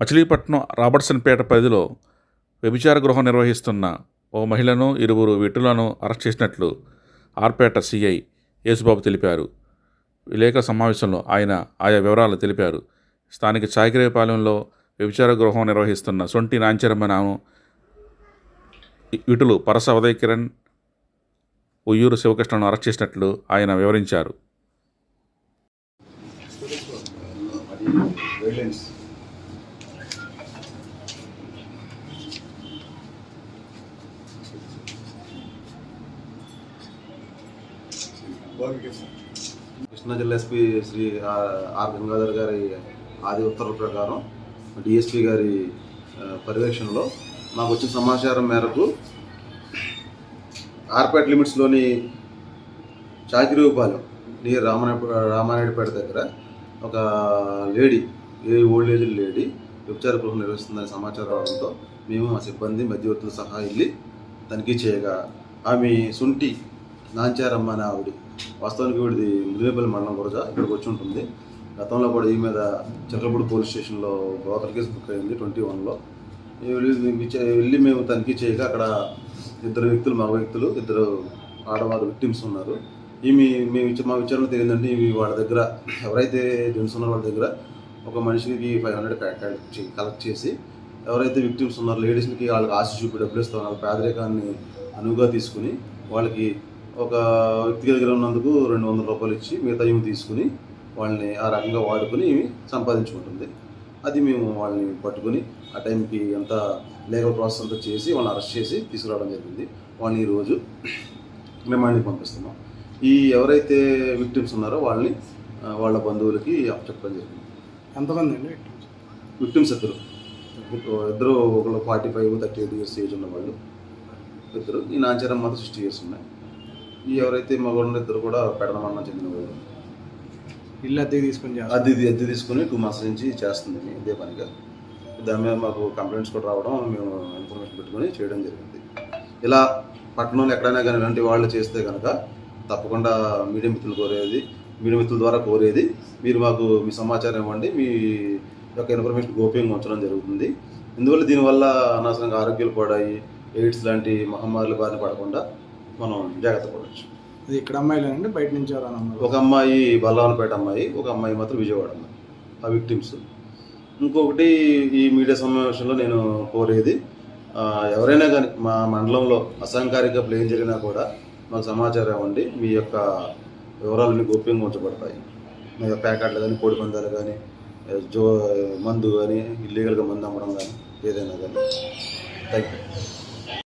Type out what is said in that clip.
మచిలీపట్నం రాబర్ట్సన్పేట పరిధిలో వ్యభిచార గృహం నిర్వహిస్తున్న ఓ మహిళను ఇరువురు విటులను అరెస్ట్ చేసినట్లు ఆర్పేట సిఐ యేసుబాబు తెలిపారు. విలేకరుల సమావేశంలో ఆయన ఆయా వివరాలు తెలిపారు. స్థానిక చాకిరేపాలెంలో వ్యభిచార గృహం నిర్వహిస్తున్న సొంటి నాంచరమ్మను ఇటులు పరస ఉదయ్ కిరణ్ ఉయ్యూరు శివకృష్ణను అరెస్ట్ చేసినట్లు ఆయన వివరించారు. కృష్ణా జిల్లా ఎస్పీ శ్రీ ఆర్ గంగాధర్ గారి ఆది ఉత్తర్వుల ప్రకారం డిఎస్పీ గారి పర్యవేక్షణలో మాకు వచ్చిన సమాచారం మేరకు ఆర్పేట్ లిమిట్స్లోని చాకిరిపాలెం నియర్ రామానాయుడు రామానాయుడుపేట దగ్గర ఒక lady a old age lady ఉపచార గృహం నిర్వహిస్తుందని సమాచారం రావడంతో మేము మా సిబ్బంది మధ్యవర్తులు సహా వెళ్ళి తనిఖీ చేయగా ఆమె సుంటి నాంచారమ్మ అనే ఆవిడ. వాస్తవానికి వీడిది ముదిరేపల్లి మండలం గురజ ఇక్కడికి వచ్చి ఉంటుంది. గతంలో కూడా ఈ మీద చిలకలపూడి పోలీస్ స్టేషన్లో బ్రోకర్ కేసు బుక్ అయింది ట్వంటీ వన్లో. వెళ్ళి మేము తనిఖీ చేయగా అక్కడ ఇద్దరు వ్యక్తులు మగ వ్యక్తులు ఇద్దరు ఆడవారు విక్టిమ్స్ ఉన్నారు. ఈమె మేము ఇచ్చే మా విచారణ తెలియదంటే ఇవి వాళ్ళ దగ్గర ఎవరైతే జెంట్స్ ఉన్నారో వాళ్ళ దగ్గర ఒక మనిషికి ఫైవ్ హండ్రెడ్ కలెక్ట్ చేసి ఎవరైతే విక్టిమ్స్ ఉన్నారో లేడీస్కి వాళ్ళకి ఆశ చూపి డబ్బులు ఇస్తారు వాళ్ళ పేదరికాన్ని అనువుగా తీసుకుని వాళ్ళకి ఒక వ్యక్తి దగ్గర ఉన్నందుకు రెండు వందల రూపాయలు ఇచ్చి మిగతా ఏమి తీసుకుని వాళ్ళని ఆ రకంగా వాడుకొని ఇవి సంపాదించుకుంటుంది. అది మేము వాళ్ళని పట్టుకొని ఆ టైంకి ఎంత లీగల్ ప్రాసెస్ అంతా చేసి వాళ్ళని అరెస్ట్ చేసి తీసుకురావడం జరిగింది. వాళ్ళని ఈరోజు రిమాండ్కి పంపిస్తున్నాం. ఈ ఎవరైతే విక్టిమ్స్ ఉన్నారో వాళ్ళని వాళ్ళ బంధువులకి చెప్పడం జరిగింది. ఎంతమంది అండి? విక్టిమ్స్? ఇద్దరు. ఇద్దరు ఒకళ్ళు forty five thirty eight years age ఉన్న వాళ్ళు ఇద్దరు. ఈ నాచారం మాత్రం సిక్స్టీ ఇయర్స్ ఉన్నాయి. ఎవరైతే మగవాళ్ళు ఇద్దరు కూడా పెడదమన్న చెందిన వాళ్ళు. ఇల్లు అద్దెకి తీసుకొని చేస్తారు. అది ఇది అద్దె తీసుకుని టూ మంత్స్ నుంచి చేస్తుంది ఇదే పనిగా దాని మీద మాకు కంప్లైంట్స్ కూడా రావడం మేము ఇన్ఫర్మేషన్ పెట్టుకొని చేయడం జరిగింది. ఇలా పట్టణంలో ఎక్కడైనా కానీ ఇలాంటి వాళ్ళు చేస్తే కనుక తప్పకుండా మీడియా మిత్రులు కోరేది మీడియా మిత్రుల ద్వారా కోరేది మీరు మాకు మీ సమాచారం ఇవ్వండి మీ యొక్క ఇన్ఫర్మేషన్ గోప్యంగా ఉంచడం జరుగుతుంది. ఇందువల్ల దీనివల్ల అనవసరంగా ఆరోగ్యాలు పడాయి ఎయిడ్స్ లాంటి మహమ్మారుల బారిన పడకుండా మనం జాగ్రత్త పడవచ్చు అది ఇక్కడ అమ్మాయిలేనండి? బయట నుంచి ఎవరైనా అమ్మాయిలు ఒక అమ్మాయి బల్లవనపేట అమ్మాయి ఒక అమ్మాయి మాత్రం విజయవాడ అమ్మాయి. ఆ విక్టిమ్స్. ఇంకొకటి ఈ మీడియా సమావేశంలో నేను కోరేది ఎవరైనా కానీ మా మండలంలో అసంకారిక ప్లేన్ జరిగినా కూడా మాకు సమాచారం ఇవ్వండి. మీ యొక్క వివరాలన్నీ గోప్యంగా ఉంచబడతాయి. మీ యొక్క ప్యాకెట్లు కానీ కోడి పందాలు కానీ జో మందు కానీ ఇల్లీగల్గా మందు అమ్మడం కానీ ఏదైనా కానీ. Thank you